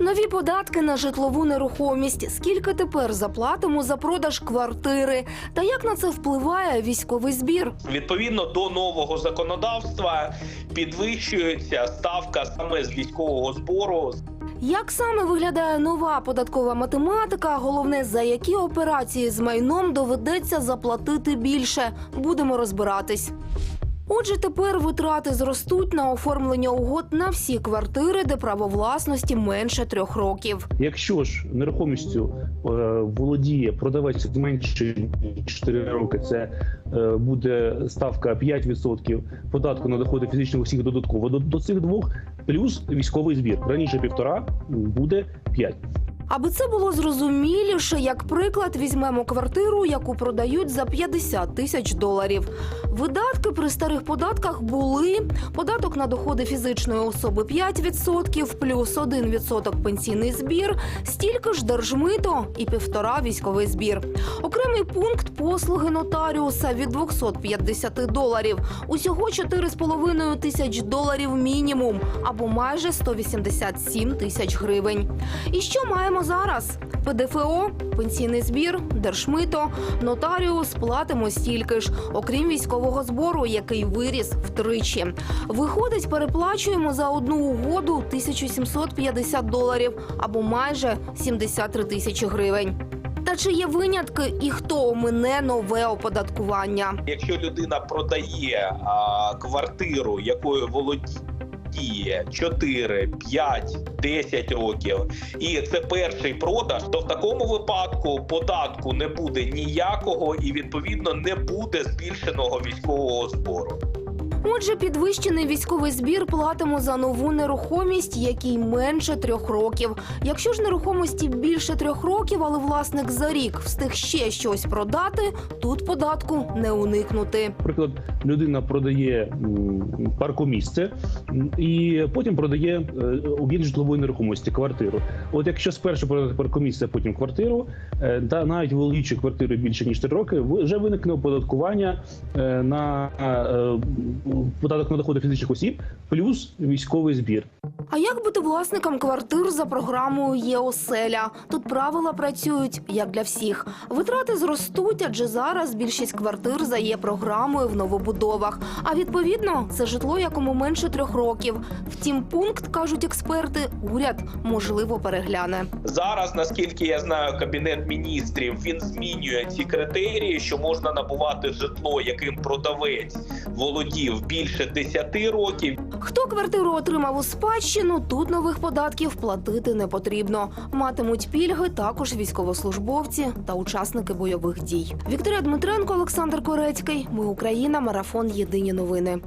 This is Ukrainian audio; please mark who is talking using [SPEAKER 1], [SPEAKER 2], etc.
[SPEAKER 1] Нові податки на житлову нерухомість. Скільки тепер заплатимо за продаж квартири? Та як на це впливає військовий збір?
[SPEAKER 2] Відповідно до нового законодавства підвищується ставка саме з військового збору
[SPEAKER 1] Як саме виглядає нова податкова математика? Головне, за які операції з майном доведеться заплатити більше? Будемо розбиратись. Отже, тепер витрати зростуть на оформлення угод на всі квартири, де право власності менше трьох років.
[SPEAKER 3] Якщо ж нерухомістю е, володіє продавець менше ніж 4 роки, це е, буде ставка 5% податку на доходи фізичних осіб додатково до, до цих двох, плюс військовий збір. Раніше півтора буде 5.
[SPEAKER 1] Аби це було зрозуміліше, як приклад, візьмемо квартиру, яку продають за 50 тисяч доларів. Видатки старих податках були податок на доходи фізичної особи 5%, плюс 1% пенсійний збір, стільки ж держмито і півтора військовий збір. Окремий пункт послуги нотаріуса від 250 доларів. Усього 4,5 тисяч доларів мінімум, або майже 187 тисяч гривень. І що маємо зараз? ПДФО, пенсійний збір, держмито, нотаріус платимо стільки ж, окрім військового збору, який виріс втричі. Виходить, переплачуємо за одну угоду 1750 доларів або майже 73 тисячі гривень. Та чи є винятки і хто омине нове оподаткування?
[SPEAKER 2] Якщо людина продає а, квартиру, якою володіє 4, 5, 10 років, і це перший продаж, то в такому випадку податку не буде ніякого і відповідно не буде збільшеного військового збору.
[SPEAKER 1] Отже, підвищений військовий збір платимо за нову нерухомість, якій менше трьох років. Якщо ж нерухомості більше трьох років, але власник за рік встиг ще щось продати, тут податку не уникнути.
[SPEAKER 3] Наприклад, людина продає паркомісце і потім продає е, об'єкт житлової нерухомості, квартиру. От якщо спершу продати паркомісце, потім квартиру, е, та навіть володіючи квартиру більше ніж 3 роки, вже виникне оподаткування е, на е, податок на доходи фізичних осіб плюс військовий збір.
[SPEAKER 1] А як бути власникам квартир за програмою ЄОСЕЛЯ? Тут правила працюють як для всіх. Витрати зростуть, адже зараз більшість квартир за є програмою в новобудовах. А відповідно, це житло якому менше трьох років. Втім, пункт кажуть експерти, уряд можливо перегляне.
[SPEAKER 2] Зараз, наскільки я знаю, кабінет міністрів він змінює ці критерії, що можна набувати житло, яким продавець володів більше 10 років.
[SPEAKER 1] Хто квартиру отримав у спадщину, тут нових податків платити не потрібно. Матимуть пільги також військовослужбовці та учасники бойових дій. Вікторія Дмитренко, Олександр Корецький. Ми Україна. Марафон. Єдині новини.